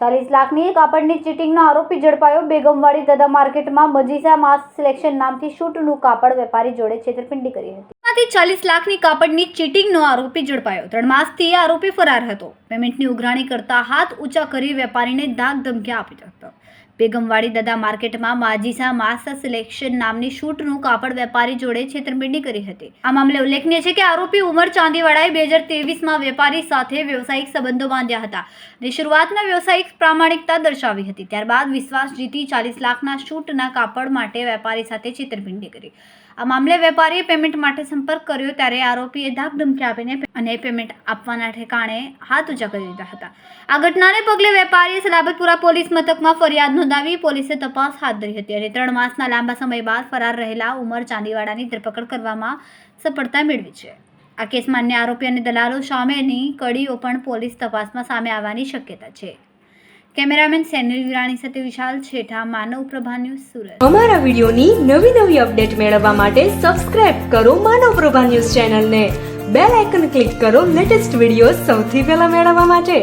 ચાલીસ લાખની કાપડની ચીટિંગનો આરોપી ઝડપાયો. બેગમવાડી દાદા માર્કેટમાં મજીસા માસ સિલેક્શન નામથી શૂટનું કાપડ વેપારી જોડે છેતરપિંડી કરી હતી. માંથી ચાલીસ લાખની કાપડની ચીટિંગનો આરોપી ઝડપાયો. ત્રણ માસથી આરોપી ફરાર હતો. પેમેન્ટની ઉઘરાણી કરતા હાથ ઊંચા કરી વેપારીને ધાક ધમકી આપી બેગમવાડી દાદા માર્કેટમાં માજીસા માસ સિલેક્શન નામની શૂટનું કાપડ વેપારી જોડે છેતરપિંડી કરી હતી. આ મામલે ઉલ્લેખનીય છે કે આરોપી ઉમર ચાંદીવાળાએ બે હજાર તેવીસમાં વેપારી સાથે વ્યવસાયિક સંબંધો બાંધ્યા હતા અને શરૂઆતમાં વ્યવસાયિક પ્રામાણિકતા દર્શાવી હતી. ત્યારબાદ વિશ્વાસ જીતી ચાલીસ લાખના શૂટના કાપડ માટે વેપારી સાથે છેતરપિંડી કરી. આ મામલે વેપારીએ પેમેન્ટ માટે સંપર્ક કર્યો ત્યારે આરોપીએ ધાક ધમકી આપીને અને પેમેન્ટ આપવાના ઠેકાણે હાથ ઊંચા કરી દીધા હતા. આ ઘટનાને પગલે વેપારીએ સલાબતપુરા પોલીસ મથકમાં ફરિયાદ નોંધાવી પોલીસે તપાસ હાથ ધરી હતી અને ત્રણ માસના લાંબા સમય બાદ ફરાર રહેલા ઉમર ચાંદીવાડાની ધરપકડ કરવામાં સફળતા મેળવી છે. આ કેસમાં અન્ય આરોપી અને દલાલો સામેની કડીઓ પણ પોલીસ તપાસમાં સામે આવવાની શક્યતા છે. કેમેરામેન સેનિલ વિરાણી સાથે વિશાલ છેઠા, માનવ પ્રભા ન્યૂઝ સુરત. અમારા વિડીયોની નવી નવી અપડેટ મેળવવા માટે સબસ્ક્રાઇબ કરો માનવ પ્રભા ન્યૂઝ ચેનલને. બેલ આઇકન ક્લિક કરો લેટેસ્ટ વીડિયો સૌથી પહેલા મેળવવા માટે.